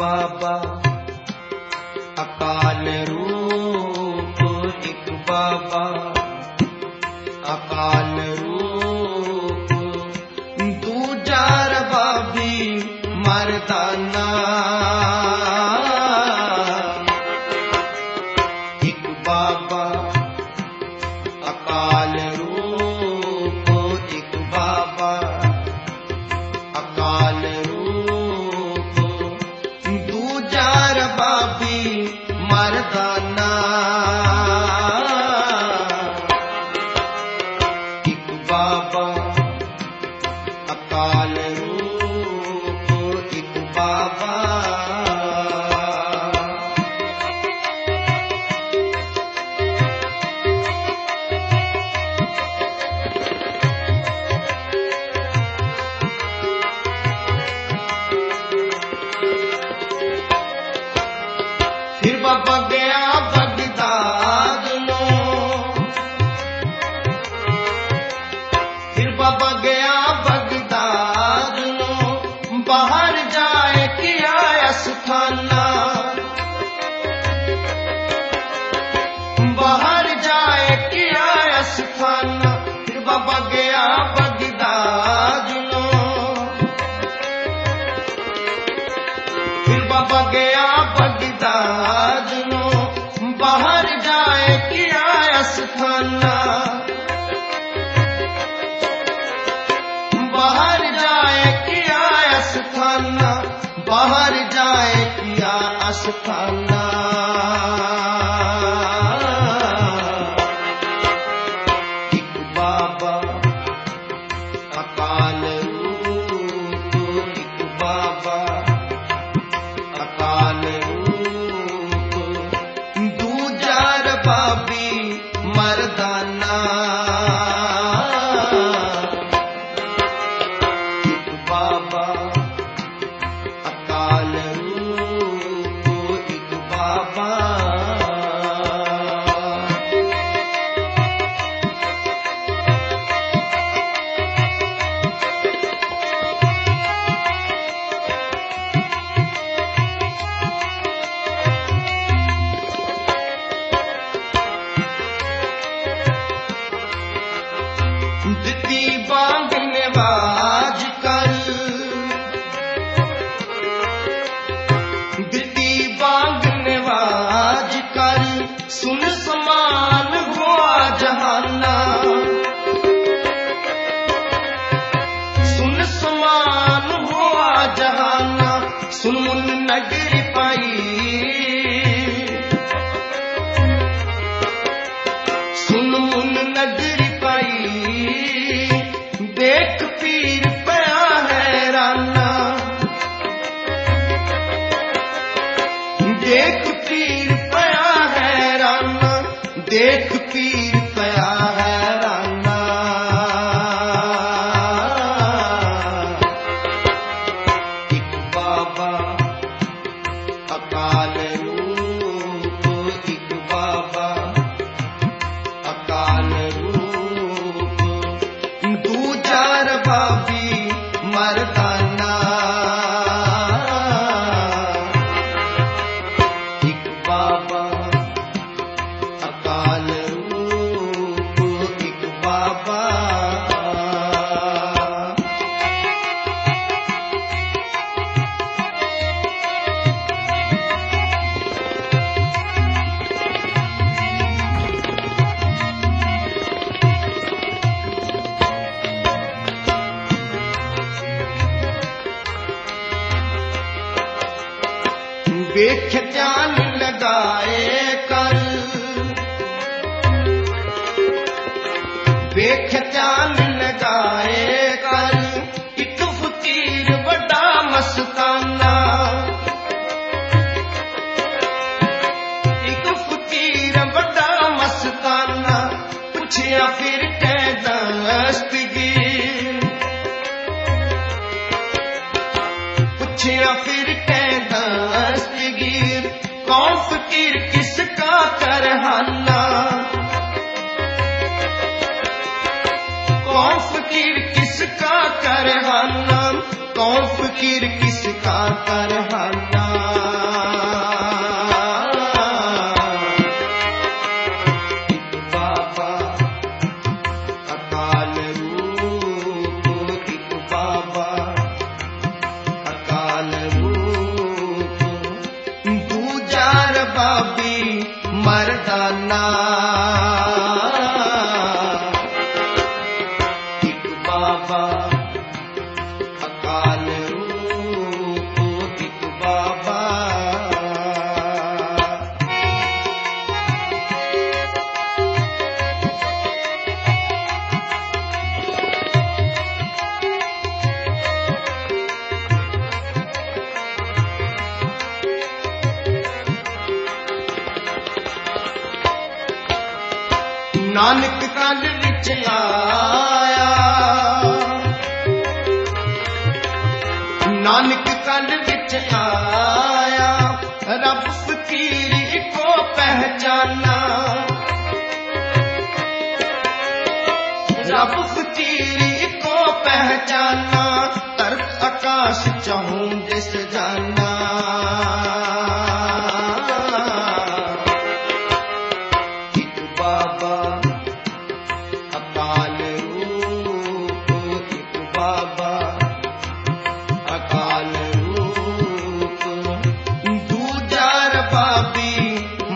ਬਾਬਾ ਅਕਾਲ ਰੂਪ ਇੱਕ ਬਾਬਾ ਅਕਾਲ ਰੂਪ ਦੂਜਾ ਰਬਾਬੀ ਮਰਦਾਨਾ ਬਾਹਰ ਜਾਏ ਕਿਆ ਅਸਥਾਨਾ। ਬਾਹਰ ਜਾਏ ਕਿਆ ਅਸਥਾਨਾ। ਫਿਰ ਬਾਬਾ ਗਿਆ ਬਗਦਾਦ ਨੂੰ। ਫਿਰ ਬਾਬਾ ਗਿਆ ਬਗਦਾਦ सुन समान हुआ जहाना सुन समान हुआ जहाना सु Dick. ਵੇਖ ਧਿਆਨ ਲਗਾਏ ਕਰ। ਵੇਖ ਧਿਆਨ ਲਗਾਏ ਕਰ। ਇੱਕ ਫਕੀਰ ਵੱਡਾ ਮਸਤਾਨਾ। ਇੱਕ ਫਕੀਰ ਵੱਡਾ ਮਸਤਾਨਾ। ਪੁੱਛਿਆ ਫਿਰ ਕਹਿ ਦਸਤਗੀਰ ਪੁੱਛਿਆ ਫਿਰ ਕਹਿ कौन फकीर किसका तरहाना कौन फकीर किसका तरहाना कौन फकीर किसका तरहाना मर्दाना ਨਾਨਕ ਕੰਡ ਵਿੱਚ ਆਇਆ। ਨਾਨਕ ਕੰਡ ਵਿੱਚ ਆਇਆ। ਰੱਬ ਫਕੀਰ ਕੋ ਪਹਿਚਾਨਾ। ਰੱਬ ਫਕੀਰ ਕੋ ਪਹਿਚਾਨਾ। ਤਰਤ ਆਕਾਸ਼ ਚਾਹੁੰਦੇ ਸਜਾਨਾ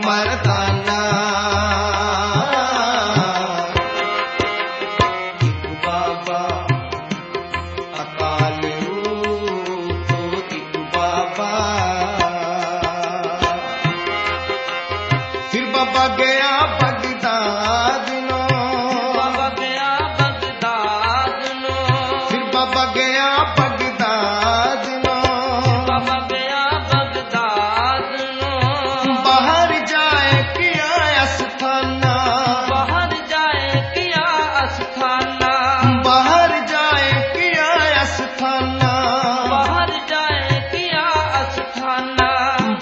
மரத்த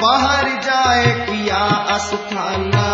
बाहर जाए किया असफाना